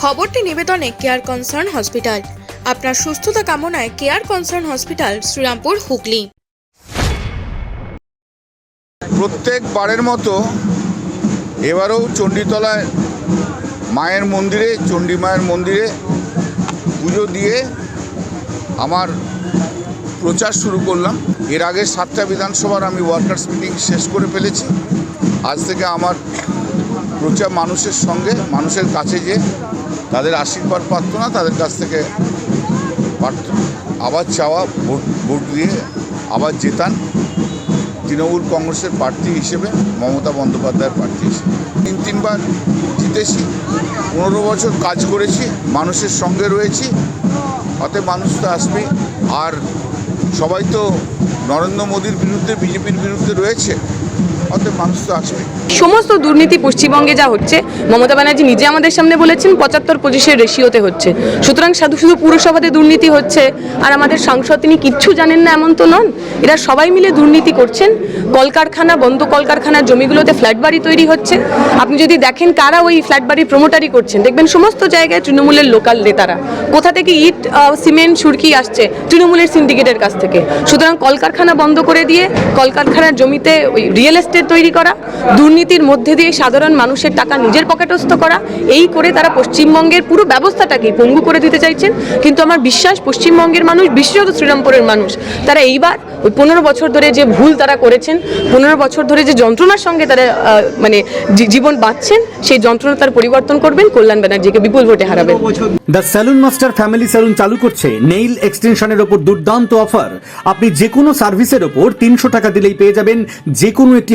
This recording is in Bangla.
খবরটি নিবেদনে কেয়ার কনসার্ন হসপিটাল আপনার সুস্থতা কামনায় care concern hospital Serampore, Hooghly. প্রত্যেকবারের মতো এবারেও চণ্ডীতলায় মায়ের মন্দিরে, চণ্ডী মায়ের মন্দিরে পুজো দিয়ে আমার প্রচার শুরু করলাম। এর আগে সাতটা বিধানসভার আমি ওয়ার্কার্স মিটিং শেষ করে ফেলেছি। আজ থেকে আমার প্রচার মানুষের সঙ্গে, মানুষের কাছে যে তাদের আশীর্বাদ পাত্র না তাদের কাছ থেকে পাত্র আবার চাওয়া, ভোট ভোট দিয়ে আবার জেতান তৃণমূল কংগ্রেসের প্রার্থী হিসেবে, মমতা বন্দ্যোপাধ্যায়ের প্রার্থী হিসেবে। তিন, তিনবার জিতেছি, পনেরো বছর কাজ করেছি, মানুষের সঙ্গে রয়েছি অতএব মানুষ তো আসবে আর সবাই তো নরেন্দ্র মোদীর বিরুদ্ধে, বিজেপির বিরুদ্ধে রয়েছে। সমস্ত দুর্নীতি পশ্চিমবঙ্গে যা হচ্ছে, মমতা ব্যানার্জি নিজে আমাদের সামনে বলেছেন, পঁচাত্তর পঁচিশের রেশিওতে হচ্ছে। সুতরাং শুধু শুধু পুরসভাতে দুর্নীতি হচ্ছে, আর আমাদের সাংসদ তিনি কিচ্ছু জানেন না, এমন তো নন। এরা সবাই মিলে দুর্নীতি করছেন। কলকারখানা, বন্ধ কলকারখানার জমিগুলোতে ফ্ল্যাট বাড়ি তৈরি হচ্ছে। আপনি যদি দেখেন কারা ওই ফ্ল্যাট বাড়ির প্রমোটারি করছেন, দেখবেন সমস্ত জায়গায় তৃণমূলের লোকাল নেতারা। কোথা থেকে ইট সিমেন্ট, সুরকি আসছে তৃণমূলের সিন্ডিকেটের কাছ থেকে। সুতরাং কলকারখানা বন্ধ করে দিয়ে কলকারখানার জমিতে ওই রিয়েল এস্টেট তৈরি করা, দুর্নীতির মধ্যে দিয়ে সাধারণ মানুষের টাকা নিজের পকেটস্থ করা, এই করে তারা পশ্চিমবঙ্গের পুরো ব্যবস্থাটাকে পঙ্গু করে দিতে চাইছেন। কিন্তু আমার বিশ্বাস, পশ্চিমবঙ্গের মানুষ বিশেষত শ্রীরামপুরের মানুষ, তারা এইবার ওই পনেরো বছর ধরে যে ভুল তারা করেছেন, পনেরো বছর ধরে যে যন্ত্রণার সঙ্গে তারা মানে জীবন বাঁচছেন, সেই যন্ত্রণা তার পরিবর্তন করবেন, কল্যাণ ব্যানার্জিকে বিপুল ভোটে হারাবেন। The salon master family salon চালু করছে নেইল এক্সটেনশনের ওপর দুর্দান্ত অফার আপনি যে কোনো সার্ভিসের ওপর তিনশো টাকা দিলেই পেয়ে যাবেন যে কোনো একটি